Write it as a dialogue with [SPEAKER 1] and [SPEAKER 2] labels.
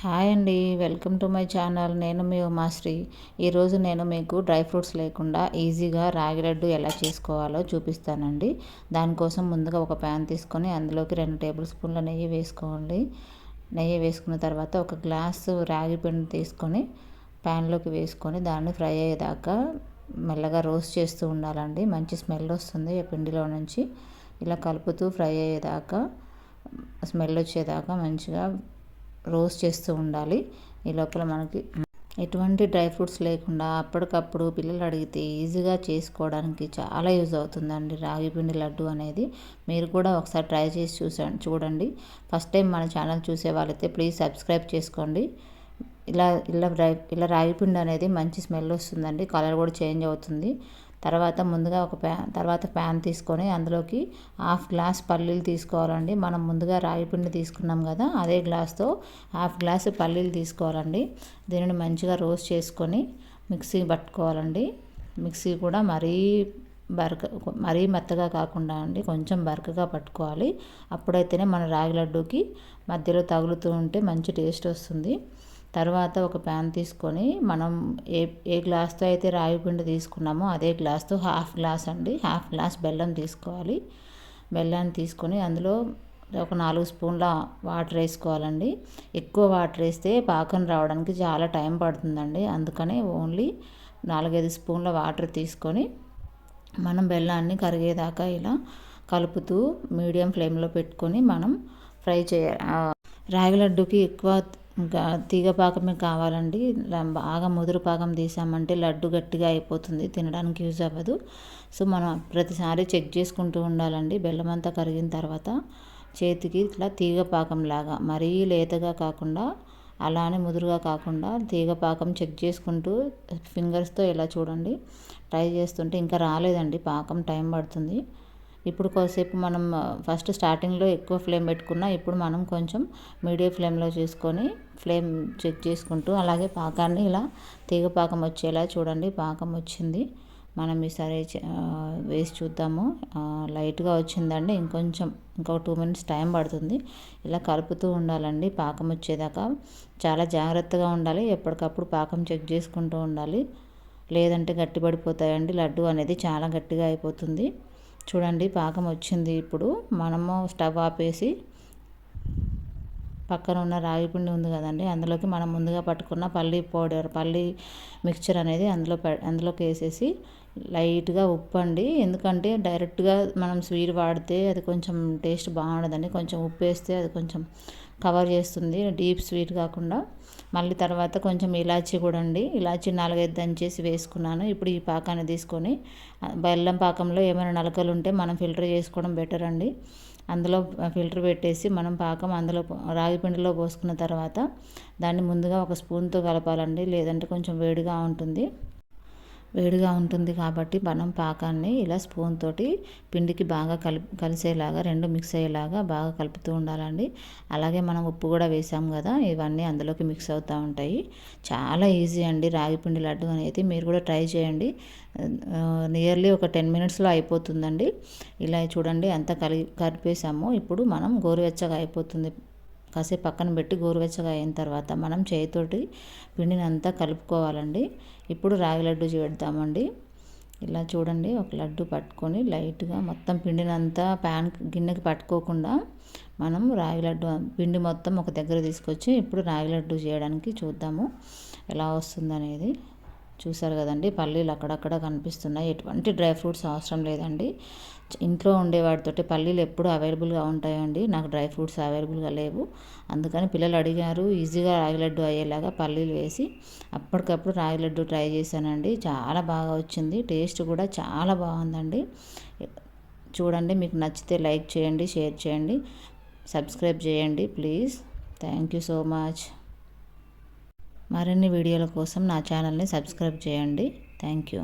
[SPEAKER 1] Hi అండి welcome to my channel. నేను మీ ఉమాశ్రీ. ఈరోజు నేను మీకు డ్రై ఫ్రూట్స్ లేకుండా ఈజీగా రాగి లడ్డు ఎలా చేసుకోవాలో చూపిస్తానండి. దానికోసం ముందుగా ఒక ప్యాన్ తీసుకొని అందులోకి రెండు టేబుల్ స్పూన్ల నెయ్యి వేసుకోండి. నెయ్యి వేసుకున్న తర్వాత ఒక గ్లాసు రాగి పిండి తీసుకొని ప్యాన్లోకి వేసుకొని దాన్ని ఫ్రై అయ్యేదాకా మెల్లగా రోస్ట్ చేస్తూ ఉండాలండి. మంచి స్మెల్ వస్తుంది ఆ పిండిలో నుంచి. ఇలా కలుపుతూ ఫ్రై అయ్యేదాకా స్మెల్ వచ్చేదాకా మంచిగా రోస్ట్ చేస్తూ ఉండాలి. ఈ లోపల మనకి ఎటువంటి డ్రై ఫ్రూట్స్ లేకుండా అప్పటికప్పుడు పిల్లలు అడిగితే ఈజీగా చేసుకోవడానికి చాలా యూజ్ అవుతుందండి రాగి పిండి లడ్డు అనేది. మీరు కూడా ఒకసారి ట్రై చేసి చూసా చూడండి. ఫస్ట్ టైం మన ఛానల్ చూసే వాళ్ళైతే ప్లీజ్ సబ్స్క్రైబ్ చేసుకోండి. ఇలా ఇలా డ్రై ఇలా రాగి పిండి అనేది మంచి స్మెల్ వస్తుందండి. కలర్ కూడా చేంజ్ అవుతుంది. తర్వాత ముందుగా ఒక ప్యా తర్వాత ప్యాన్ తీసుకొని అందులోకి హాఫ్ గ్లాస్ పల్లీలు తీసుకోవాలండి. మనం ముందుగా రాగి పిండి తీసుకున్నాం కదా అదే గ్లాస్తో హాఫ్ గ్లాస్ పల్లీలు తీసుకోవాలండి. దీనిని మంచిగా రోస్ట్ చేసుకొని మిక్సీ పట్టుకోవాలండి. మిక్సీ కూడా మరీ బరక మరీ మెత్తగా కాకుండా అండి కొంచెం బరకగా పట్టుకోవాలి. అప్పుడైతేనే మన రాగి లడ్డూకి మధ్యలో తగులుతూ ఉంటే మంచి టేస్ట్ వస్తుంది. తర్వాత ఒక ప్యాన్ తీసుకొని మనం ఏ ఏ గ్లాస్తో అయితే రాగి పిండి తీసుకున్నామో అదే గ్లాస్తో హాఫ్ గ్లాస్ అండి. హాఫ్ గ్లాస్ బెల్లం తీసుకోవాలి. బెల్లాన్ని తీసుకొని అందులో ఒక నాలుగు స్పూన్ల వాటర్ వేసుకోవాలండి. ఎక్కువ వాటర్ వేస్తే పాకం రావడానికి చాలా టైం పడుతుందండి. అందుకనే ఓన్లీ నాలుగైదు స్పూన్ల వాటర్ తీసుకొని మనం బెల్లాన్ని కరిగేదాకా ఇలా కలుపుతూ మీడియం ఫ్లేమ్లో పెట్టుకొని మనం ఫ్రై చేయ రాగి లడ్డుకి ఎక్కువ ఇంకా తీగ పాకమే కావాలండి? బాగా ముదురు పాకం తీసామంటే లడ్డు గట్టిగా అయిపోతుంది తినడానికి యూజ్ అవ్వదు. సో మనం ప్రతిసారి చెక్ చేసుకుంటూ ఉండాలండి. బెల్లం అంతా కరిగిన తర్వాత చేతికి ఇట్లా తీగ పాకంలాగా మరీ లేతగా కాకుండా అలానే ముదురుగా కాకుండా తీగ పాకం చెక్ చేసుకుంటూ ఫింగర్స్తో ఇలా చూడండి. ట్రై చేస్తుంటే ఇంకా రాలేదండి పాకం టైం పడుతుంది. ఇప్పుడు కొద్దిసేపు మనం ఫస్ట్ స్టార్టింగ్లో ఎక్కువ ఫ్లేమ్ పెట్టుకున్నా ఇప్పుడు మనం కొంచెం మీడియం ఫ్లేమ్లో చేసుకొని ఫ్లేమ్ చెక్ చేసుకుంటూ అలాగే పాకాన్ని ఇలా తీగ పాకం వచ్చేలా చూడండి పాకం వచ్చింది. మనం ఈసారి వేసి చూద్దాము. లైట్గా వచ్చిందండి ఇంకొంచెం ఇంకో టూ మినిట్స్ టైం పడుతుంది. ఇలా కలుపుతూ ఉండాలండి పాకం వచ్చేదాకా. చాలా జాగ్రత్తగా ఉండాలి ఎప్పటికప్పుడు పాకం చెక్ చేసుకుంటూ ఉండాలి. లేదంటే గట్టి పడిపోతాయండి లడ్డు అనేది చాలా గట్టిగా అయిపోతుంది. చూడండి పాకం వచ్చింది ఇప్పుడు. మనము స్టవ్ ఆపేసి పక్కన ఉన్న రాగి పిండి ఉంది కదండి అందులోకి మనం ముందుగా పట్టుకున్న పల్లి పౌడర్ పల్లి మిక్చర్ అనేది అందులో అందులోకి వేసేసి లైట్గా ఉప్పు అండి ఎందుకంటే డైరెక్ట్గా మనం స్వీట్ వాడితే అది కొంచెం టేస్ట్ బాగుండదండి. కొంచెం ఉప్పు వేస్తే అది కొంచెం కవర్ చేస్తుంది. డీప్ స్వీట్ కాకుండా. మళ్ళీ తర్వాత కొంచెం ఇలాచీ కూడా అండి. ఇలాచీ నాలుగైదు దంచేసి వేసుకున్నాను. ఇప్పుడు ఈ పాకాన్ని తీసుకొని బెల్లం పాకంలో ఏమైనా నలకలు ఉంటే మనం ఫిల్టర్ చేసుకోవడం బెటర్ అండి. అందులో ఫిల్టర్ పెట్టేసి మనం పాకం అందులో రాగి పిండిలో పోసుకున్న తర్వాత దాన్ని ముందుగా ఒక స్పూన్తో కలపాలండి. లేదంటే కొంచెం వేడిగా ఉంటుంది. వేడిగా ఉంటుంది కాబట్టి మనం పాకాన్ని ఇలా స్పూన్ తోటి పిండికి బాగా కలి కలిసేలాగా రెండు మిక్స్ అయ్యేలాగా బాగా కలుపుతూ ఉండాలండి. అలాగే మనం ఉప్పు కూడా వేసాం కదా ఇవన్నీ అందులోకి మిక్స్ అవుతూ ఉంటాయి. చాలా ఈజీ అండి రాగి పిండి లడ్డు అనేది మీరు కూడా ట్రై చేయండి. నియర్లీ ఒక టెన్ మినిట్స్లో అయిపోతుందండి. ఇలా చూడండి ఎంత కలి కలిపేసాము ఇప్పుడు మనం గోరువెచ్చగా అయిపోతుంది. కాసేపు పక్కన పెట్టి గోరువెచ్చగా అయిన తర్వాత మనం చేతితోటి పిండిని అంతా కలుపుకోవాలండి. ఇప్పుడు రాగి లడ్డు పెడతామండి ఇలా చూడండి ఒక లడ్డు పట్టుకొని లైట్గా మొత్తం పిండిని అంతా ప్యాన్ గిన్నెకి పట్టుకోకుండా మనం రాగి లడ్డు పిండి మొత్తం ఒక దగ్గర తీసుకొచ్చి ఇప్పుడు రాగి లడ్డు చేయడానికి చూద్దాము ఎలా వస్తుందనేది. చూసారు కదండి పల్లీలు అక్కడక్కడ కనిపిస్తున్నాయి. ఎటువంటి డ్రై ఫ్రూట్స్ అవసరం లేదండి. ఇంట్లో ఉండే వాటితోటి పల్లీలు ఎప్పుడు అవైలబుల్గా ఉంటాయండి. నాకు డ్రై ఫ్రూట్స్ అవైలబుల్గా లేవు. అందుకని పిల్లలు అడిగారు ఈజీగా రాగి లడ్డు అయ్యేలాగా పల్లీలు వేసి అప్పటికప్పుడు రాగి లడ్డు ట్రై చేశానండి. చాలా బాగా వచ్చింది. టేస్ట్ కూడా చాలా బాగుందండి. చూడండి మీకు నచ్చితే లైక్ చేయండి షేర్ చేయండి సబ్స్క్రైబ్ చేయండి please. Thank you so much. మరిన్ని వీడియోల కోసం నా ఛానల్ని సబ్స్క్రైబ్ చేయండి. Thank you.